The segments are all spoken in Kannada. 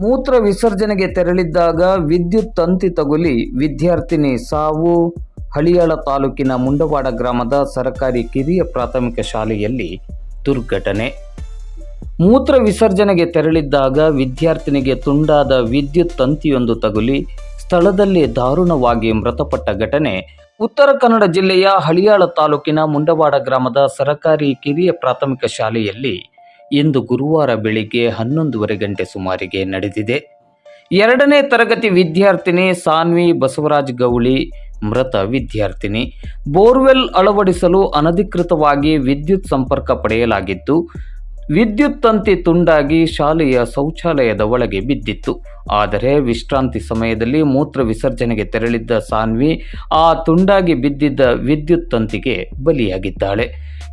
ಮೂತ್ರ ವಿಸರ್ಜನೆಗೆ ತೆರಳಿದ್ದಾಗ ವಿದ್ಯುತ್ ತಂತಿ ತಗುಲಿ. ವಿದ್ಯಾರ್ಥಿನಿ ಸಾವು. ಹಳಿಯಾಳ ತಾಲೂಕಿನ ಮುಂಡವಾಡ ಗ್ರಾಮದ ಸರಕಾರಿ ಕಿರಿಯ ಪ್ರಾಥಮಿಕ ಶಾಲೆಯಲ್ಲಿ ದುರ್ಘಟನೆ. ಮೂತ್ರ ವಿಸರ್ಜನೆಗೆ ತೆರಳಿದ್ದಾಗ ವಿದ್ಯಾರ್ಥಿನಿಗೆ ತುಂಡಾದ ವಿದ್ಯುತ್ ತಂತಿಯೊಂದು ತಗುಲಿ. ಸ್ಥಳದಲ್ಲೇ ದಾರುಣವಾಗಿ ಮೃತಪಟ್ಟ ಘಟನೆ. ಉತ್ತರ ಕನ್ನಡ ಜಿಲ್ಲೆಯ ಹಳಿಯಾಳ ತಾಲೂಕಿನ ಮುಂಡವಾಡ ಗ್ರಾಮದ ಸರಕಾರಿ ಕಿರಿಯ ಪ್ರಾಥಮಿಕ ಶಾಲೆಯಲ್ಲಿ ಇಂದು ಗುರುವಾರ ಬೆಳಿಗ್ಗೆ ಹನ್ನೊಂದುವರೆ ಗಂಟೆ ಸುಮಾರಿಗೆ ನಡೆದಿದೆ. ಎರಡನೇ ತರಗತಿ ವಿದ್ಯಾರ್ಥಿನಿ ಸಾನ್ವಿ ಬಸವರಾಜ್ ಗೌಳಿ, ಮೃತ ವಿದ್ಯಾರ್ಥಿನಿ. ಬೋರ್ವೆಲ್ ಅಳವಡಿಸಲು ಅನಧಿಕೃತವಾಗಿ ವಿದ್ಯುತ್ ಸಂಪರ್ಕ ಪಡೆಯಲಾಗಿದ್ದು ವಿದ್ಯುತ್ ತಂತಿ ತುಂಡಾಗಿ ಶಾಲೆಯ ಶೌಚಾಲಯದ ಒಳಗೆ ಬಿದ್ದಿತ್ತು. ಆದರೆ ವಿಶ್ರಾಂತಿ ಸಮಯದಲ್ಲಿ ಮೂತ್ರ ವಿಸರ್ಜನೆಗೆ ತೆರಳಿದ್ದ ಸಾನ್ವಿ ಆ ತುಂಡಾಗಿ ಬಿದ್ದಿದ್ದ ವಿದ್ಯುತ್ ತಂತಿಗೆ ಬಲಿಯಾಗಿದ್ದಾಳೆ.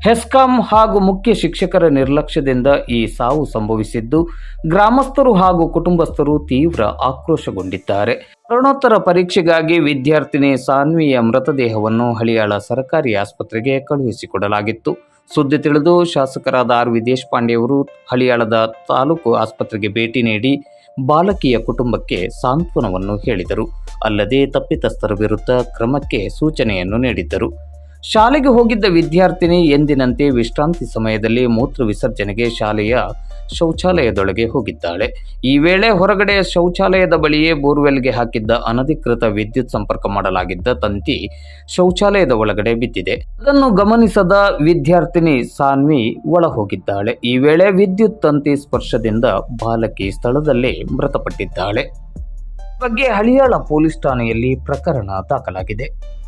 ಹೆಸ್ಕಾಂ ಹಾಗೂ ಮುಖ್ಯ ಶಿಕ್ಷಕರ ನಿರ್ಲಕ್ಷ್ಯದಿಂದ ಈ ಸಾವು ಸಂಭವಿಸಿದ್ದು, ಗ್ರಾಮಸ್ಥರು ಹಾಗೂ ಕುಟುಂಬಸ್ಥರು ತೀವ್ರ ಆಕ್ರೋಶಗೊಂಡಿದ್ದಾರೆ. ಮರಣೋತ್ತರ ಪರೀಕ್ಷೆಗಾಗಿ ವಿದ್ಯಾರ್ಥಿನಿ ಸಾನ್ವಿಯ ಮೃತದೇಹವನ್ನು ಹಳಿಯಾಳ ಸರ್ಕಾರಿ ಆಸ್ಪತ್ರೆಗೆ ಕಳುಹಿಸಿಕೊಡಲಾಗಿತ್ತು. ಸುದ್ದಿ ತಿಳಿದು ಶಾಸಕರಾದ ಆರ್ ವಿ ದೇಶಪಾಂಡೆಯವರು ಹಳಿಯಾಳದ ತಾಲೂಕು ಆಸ್ಪತ್ರೆಗೆ ಭೇಟಿ ನೀಡಿ ಬಾಲಕಿಯ ಕುಟುಂಬಕ್ಕೆ ಸಾಂತ್ವನವನ್ನು ಹೇಳಿದರು. ಅಲ್ಲದೆ ತಪ್ಪಿತಸ್ಥರ ವಿರುದ್ಧ ಕ್ರಮಕ್ಕೆ ಸೂಚನೆಯನ್ನು ನೀಡಿದ್ದರು. ಶಾಲೆಗೆ ಹೋಗಿದ್ದ ವಿದ್ಯಾರ್ಥಿನಿ ಎಂದಿನಂತೆ ವಿಶ್ರಾಂತಿ ಸಮಯದಲ್ಲಿ ಮೂತ್ರ ವಿಸರ್ಜನೆಗೆ ಶಾಲೆಯ ಶೌಚಾಲಯದೊಳಗೆ ಹೋಗಿದ್ದಾಳೆ. ಈ ವೇಳೆ ಹೊರಗಡೆ ಶೌಚಾಲಯದ ಬಳಿಯೇ ಬೋರ್ವೆಲ್ಗೆ ಹಾಕಿದ್ದ ಅನಧಿಕೃತ ವಿದ್ಯುತ್ ಸಂಪರ್ಕ ಮಾಡಲಾಗಿದ್ದ ತಂತಿ ಶೌಚಾಲಯದ ಒಳಗಡೆ ಬಿದ್ದಿದೆ. ಅದನ್ನು ಗಮನಿಸದ ವಿದ್ಯಾರ್ಥಿನಿ ಸಾನ್ವಿ ಒಳ ಹೋಗಿದ್ದಾಳೆ ಈ ವೇಳೆ ವಿದ್ಯುತ್ ತಂತಿ ಸ್ಪರ್ಶದಿಂದ ಬಾಲಕಿ ಸ್ಥಳದಲ್ಲೇ ಮೃತಪಟ್ಟಿದ್ದಾಳೆ. ಬಗ್ಗೆ ಹಳಿಯಾಳ ಪೊಲೀಸ್ ಠಾಣೆಯಲ್ಲಿ ಪ್ರಕರಣ ದಾಖಲಾಗಿದೆ.